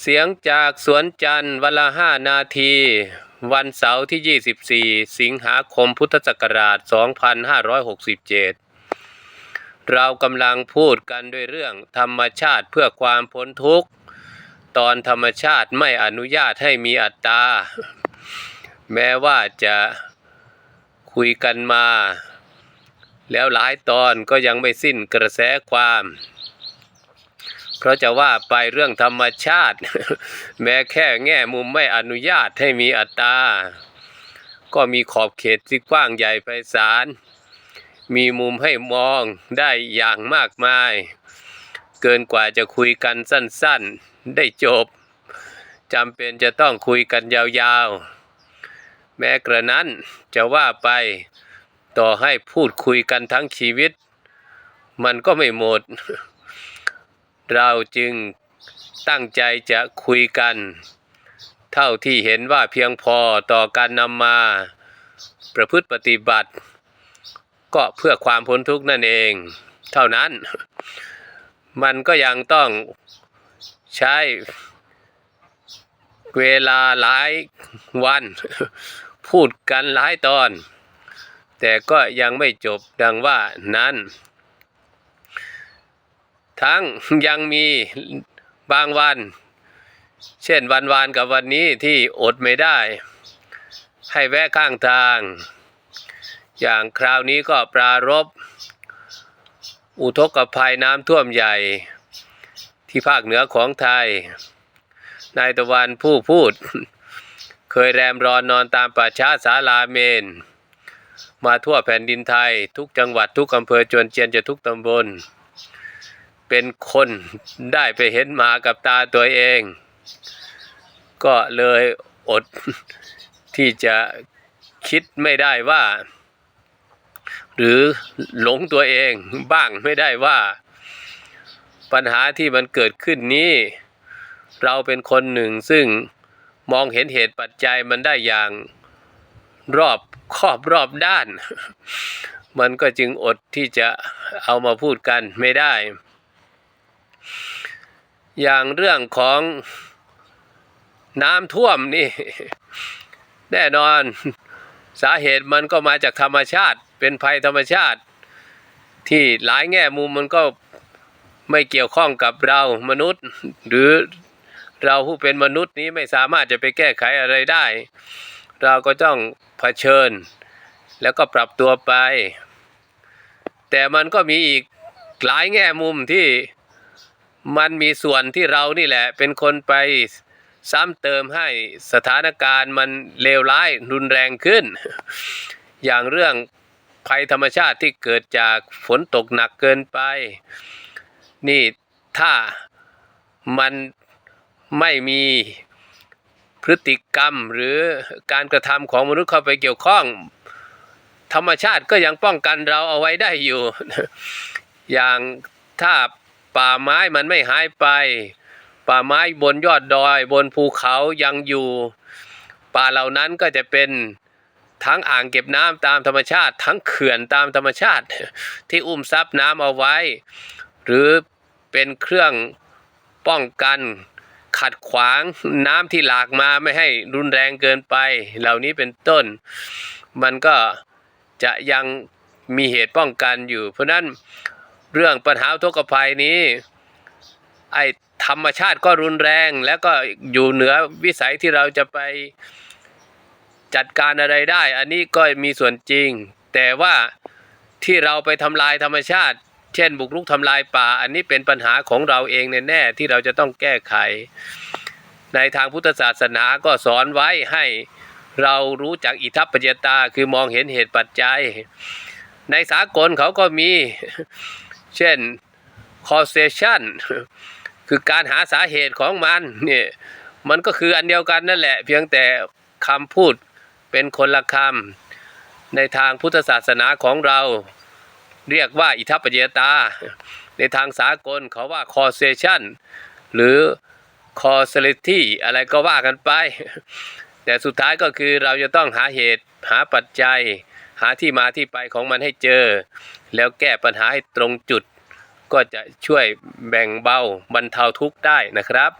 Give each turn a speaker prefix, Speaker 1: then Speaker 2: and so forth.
Speaker 1: เสียงจากสวนจันทร์วันละห้านาที วันเสาร์ที่ 24 สิงหาคมพุทธศักราช 2567 เรากำลังพูดกันด้วยเรื่องธรรมชาติเพื่อความพ้นทุกข์ ตอนธรรมชาติไม่อนุญาตให้มีอัตตา แม้ว่าจะคุยกันมา แล้วหลายตอนก็ยังไม่สิ้นกระแสความ เพราะจะว่าไปเรื่องธรรมชาติ แม้แค่แง่มุมไม่อนุญาตให้มีอัตตา ก็มีขอบเขตที่กว้างใหญ่ไพศาล มีมุมให้มองได้อย่างมากมาย เกินกว่าจะคุยกันสั้นๆ ได้จบจำเป็นจะต้องคุยกันยาวๆ แม้กระนั้นจะว่าไปต่อให้พูดคุยกันทั้งชีวิต มันก็ไม่หมด เราจึงตั้งใจจะคุยกัน เท่าที่เห็นว่าเพียงพอต่อการนำมา ประพฤติปฏิบัติ ก็เพื่อความพ้นทุกข์นั่นเอง เท่านั้น มันก็ยังต้องใช้เวลาหลายวัน พูดกันหลายตอน แต่ก็ยังไม่จบดังว่านั้น ทั้งยังมีบางวัน เช่นวันวานกับวันนี้ที่อดไม่ได้ ให้แวะข้างทาง อย่างคราวนี้ก็ปรารบอุทกภัยน้ำท่วมใหญ่ ที่ภาคเหนือของไทย นายตะวันผู้พูด เคยแรมรอนนอนตามป่าช้าศาลาเมน มาทั่วแผ่นดินไทยทุกจังหวัดทุกอำเภอจนเจียนจะทุกตำบล เป็นคนได้ไปเห็นหมากับตาตัวเอง ก็เลยอดที่จะคิดไม่ได้ว่า หรือหลงตัวเองบ้างไม่ได้ว่า ปัญหาที่มันเกิดขึ้นนี้ เราเป็นคนหนึ่งซึ่งมองเห็นเหตุปัจจัยมันได้อย่างรอบครอบรอบด้าน มันก็จึงอดที่จะเอามาพูดกันไม่ได้ อย่างเรื่องของน้ำท่วมนี่ แน่นอนสาเหตุมันก็มาจากธรรมชาติ เป็นภัยธรรมชาติ ที่หลายแง่มุมมันก็ไม่เกี่ยวข้องกับเรามนุษย์ หรือเราผู้เป็นมนุษย์นี้ไม่สามารถจะไปแก้ไขอะไรได้ เราก็ต้องเผชิญ แล้วก็ปรับตัวไป แต่มันก็มีอีกหลายแง่มุมที่ มันมีส่วนที่เรานี่แหละ เป็นคนไปซ้ำเติมให้สถานการณ์มันเลวร้ายรุนแรงขึ้น อย่างเรื่องภัยธรรมชาติที่เกิดจากฝนตกหนักเกินไป นี่ถ้ามันไม่มีพฤติกรรมหรือการกระทำของมนุษย์เข้าไปเกี่ยวข้อง ธรรมชาติก็ยังป้องกันเราเอาไว้ได้อยู่ อย่างถ้า ป่าไม้มันไม่หายไป ป่าไม้บนยอดดอย บนภูเขายังอยู่ ป่าเหล่านั้นก็จะเป็นทั้งอ่างเก็บน้ำตามธรรมชาติ ทั้งเขื่อนตามธรรมชาติ ที่อุ้มซับน้ำเอาไว้ หรือเป็นเครื่องป้องกันขัดขวางน้ำที่หลากมาไม่ให้รุนแรงเกินไป เหล่านี้เป็นต้น มันก็จะยังมีเหตุป้องกันอยู่ เพราะนั้น เรื่องปัญหาอุทกภัยนี้ ไอ้ธรรมชาติก็รุนแรง แล้วก็อยู่เหนือวิสัยที่เราจะไปจัดการอะไรได้ อันนี้ก็มีส่วนจริง แต่ว่าที่เราไปทำลายธรรมชาติ เช่น บุกรุกทำลายป่า อันนี้เป็นปัญหาของเราเองแน่ๆที่เราจะต้องแก้ไข ในทางพุทธศาสนาก็สอนไว้ให้เรารู้จักอิทัปปัจจตาคือมองเห็นเหตุปัจจัย ในสากลเขาก็มี เช่น causation คือการหาสาเหตุของมันเนี่ยมันก็คืออันเดียวกันนั่นแหละ เพียงแต่คำพูดเป็นคนละคำในทางพุทธศาสนาของเรา เรียกว่าอิทัปปัจจตา ในทางสากลเขาว่า causation หรือ causality อะไรก็ว่ากันไป แต่สุดท้ายก็คือเราจะต้องหาเหตุหาปัจจัย หาที่มาที่ไปของมันให้เจอ แล้วแก้ปัญหาให้ตรงจุด ก็จะช่วยแบ่งเบาบรรเทาทุกข์ได้นะครับ